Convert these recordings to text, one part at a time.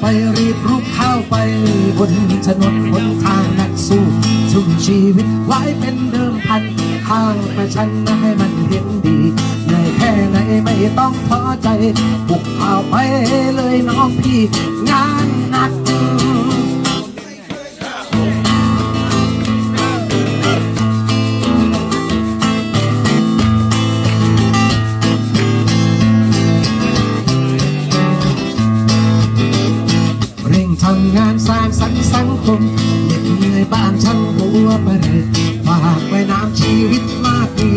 ไปรีบรุกเข้าไปบนถนนบนทางนักสู้ทุ่มชีวิตไว้เป็นเดิมพันข้างประชันให้มันเห็นดีในแค่ไหนไม่ต้องท้อใจบุกเข้าไปเลยน้องพี่ งานหนัก งานสร้างสรรค์สังคมเหน็ดเหนื่อยบ้านช่างหัวไปเลยฝากไว้น้ำชีวิตมากมี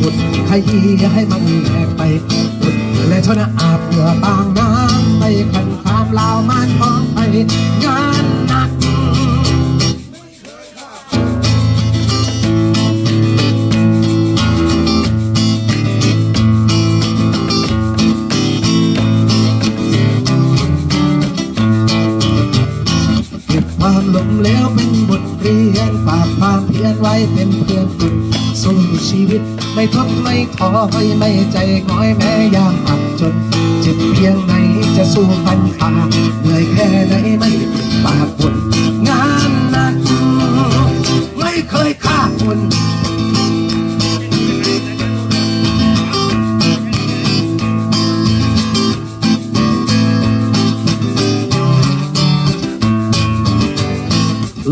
บุญขยี้ให้มันแหกไปบุดและชนะอาบเหงื่อบางน้ำไปกัน บทเรียนฝากความเพียรไว้เป็นเพื่อนฝึกสู้ชีวิต ไม่ทบไม่ถอยไม่ใจง้อยแม้ยามอับจน เจ็บเพียงไหนจะสู้ฟันขาเหนื่อยแค่ไหนไม่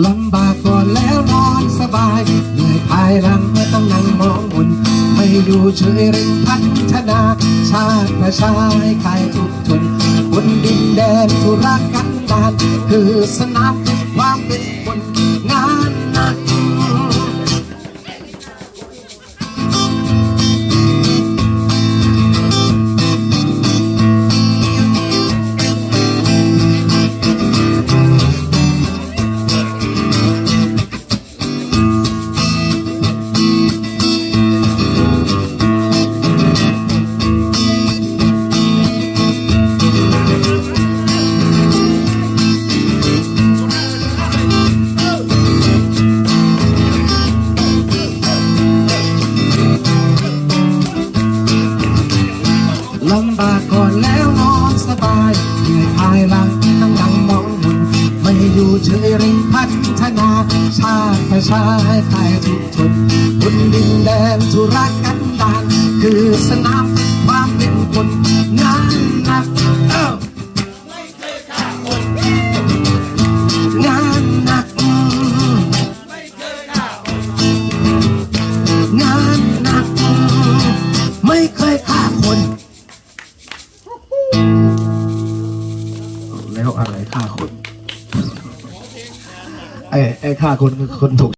ลำบากก่อนแล้วนอนสบาย เหนื่อยภายหลังไม่ต้องนั่งมองบนไม่อยู่เฉยเร่งพัฒนา ชาติประชาให้ใครทุกทนบนดินแดนทุรกันดารคือสนามแห่งความเป็นคน มากก่อนแล้วนอนสบายเหนื่อยภายหลังต้องดังมองบนไม่อยู่เฉยเร่งพัฒนา ชาติประชาให้ใครทุกทนบนดินแดนทุรกันดารคือสนาม อะไรฆ่าคน ไอ้ไอ้ฆ่าคนคือคนถูก